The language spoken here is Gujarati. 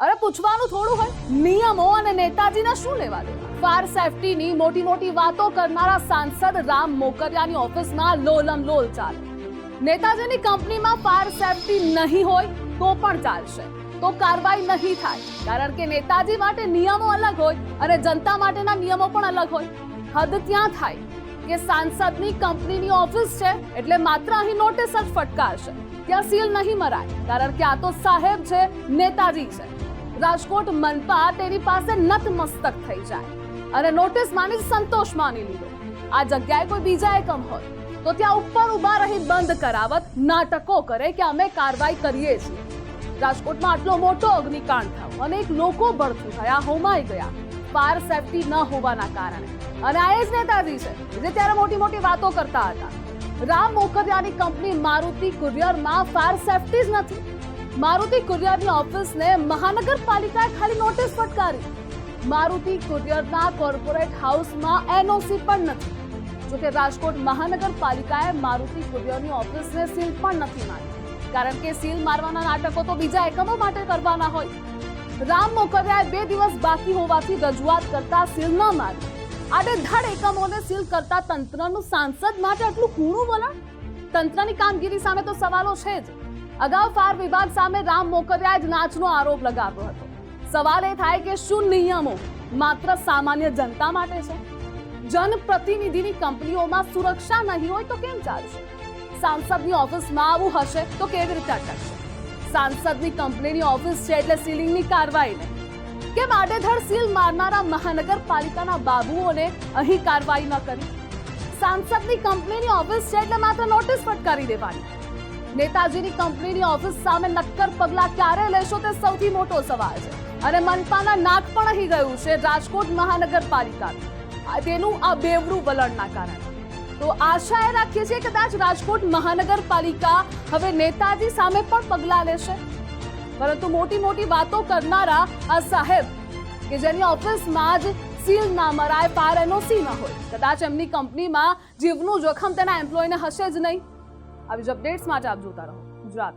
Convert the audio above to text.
અરે, પૂછવાનું થોડું હોય. નિયમો અને નેતાજીના શું લેવા દેવા? ફાયર સેફટીની મોટી મોટી વાતો કરનારા સાંસદ રામ મોકરિયાની ઓફિસમાં લોલમ લોલ ચાલે. નેતાજીની કંપનીમાં ફાયર સેફટી નહીં હોય તો પણ ચાલશે. તો કાર્યવાહી નહીં થાય. કારણ કે નેતાજી માટે નિયમો અલગ હોય અને જનતા માટેના નિયમો પણ અલગ હોય. હદ ત્યાં થાય કે સાંસદની કંપનીની ઓફિસ છે એટલે માત્ર અહીં નોટિસ જ ફટકારશે. ત્યાં સીલ નહીં મરાય. કારણ કે આ તો સાહેબ છે, નેતાજી છે. રાજકોટ મનપા તેની પાસે નતમસ્તક થઈ જાય. અને નોટિસ માની સંતોષ માની લીધો. આ જગ્યાએ કોઈ બીજા એકમ હોય, તો ત્યાં ઉપર ઊભા રહી બંધ કરાવત, નાટકો કરે કે અમે કારવાઈ કરીએ છીએ. રાજકોટમાં આટલો મોટો અગ્નિકાંડ થયો. અનેક લોકો ભરતું થયા, હોમાઈ ગયા. ફાયર સેફટી ન હોવાના કારણે. અને આ એ જ નેતાજી છે, જે ત્યારે મોટી મોટી વાતો કરતા હતા. રામ મોકરિયાની કંપની મારુતિ કુરિયરમાં ફાયર સેફટી જ નથી. મારુતિ કુરિયરની ઓફિસને મહાનગરપાલિકાએ ખાલી નોટિસ ફટકારી મારુતિ કુરિયરના કોર્પોરેટ હાઉસમાં એનઓસી પણ નથી જોકે રાજકોટ મહાનગરપાલિકાએ મારુતિ કુરિયરની ઓફિસને સીલ પણ નથી મારી કારણ કે સીલ મારવાના નાટકો તો બીજા એકમો માટે કરવાના હોય રામ મોકરિયાએ બે દિવસ બાકી હોવાથી રજૂઆત કરતા સીલ ન મારી આડે ધડ એકમોને સીલ કરતા તંત્રનું સાંસદ માટે આટલું કૂણું વલણ તંત્રની કામગીરી સામે તો સવાલો છે જ અગાઉ ફાયર વિભાગ સામે રામ મોકરિયાએ જ નાચનો આરોપ લગાવ્યો હતો. સવાલ એ થાય કે શું નિયમો માત્ર સામાન્ય જનતા માટે છે? જનપ્રતિનિધિની કંપનીઓમાં સુરક્ષા નહીં હોય તો કેમ ચાલશે? સાંસદની ઓફિસમાં આવું હશે તો કેવી રીતે અટકશે? સાંસદની કંપનીની ઓફિસ છે એટલે સીલિંગની કાર્યવાહી નહીં. કે માટેધડ સીલ મારનારા મહાનગરપાલિકાના બાબુઓને અહીં કાર્યવાહી ન કરી? સાંસદની કંપનીની ઓફિસ છે એટલે માત્ર નોટિસ ફટકારી દેવાની. નેતાજીની કંપનીની ઓફિસ સામે નક્કર પગલા ક્યારે લેશો તે સૌથી મોટો સવાલ છે. અને મનપાના નાક પણ અહીં ગયું છે રાજકોટ મહાનગરપાલિકાનું તેનું આ બેવડું વલણના કારણે. તો આશા એ રાખીએ છીએ કદાચ રાજકોટ મહાનગરપાલિકા હવે નેતાજી સામે પણ પગલાં લેશે. પરંતુ મોટી મોટી વાતો કરનારા આ સાહેબ, કે જેની ઓફિસમાં જ સીલ ના મરાય ફાયર એનઓસી ન હોય. કદાચ એમની કંપનીમાં જીવનું જોખમ તેના એમ્પ્લોયને હશે જ નહીં. આવી જ અપડેટ્સ માટે આપ જોતા રહો ગુજરાત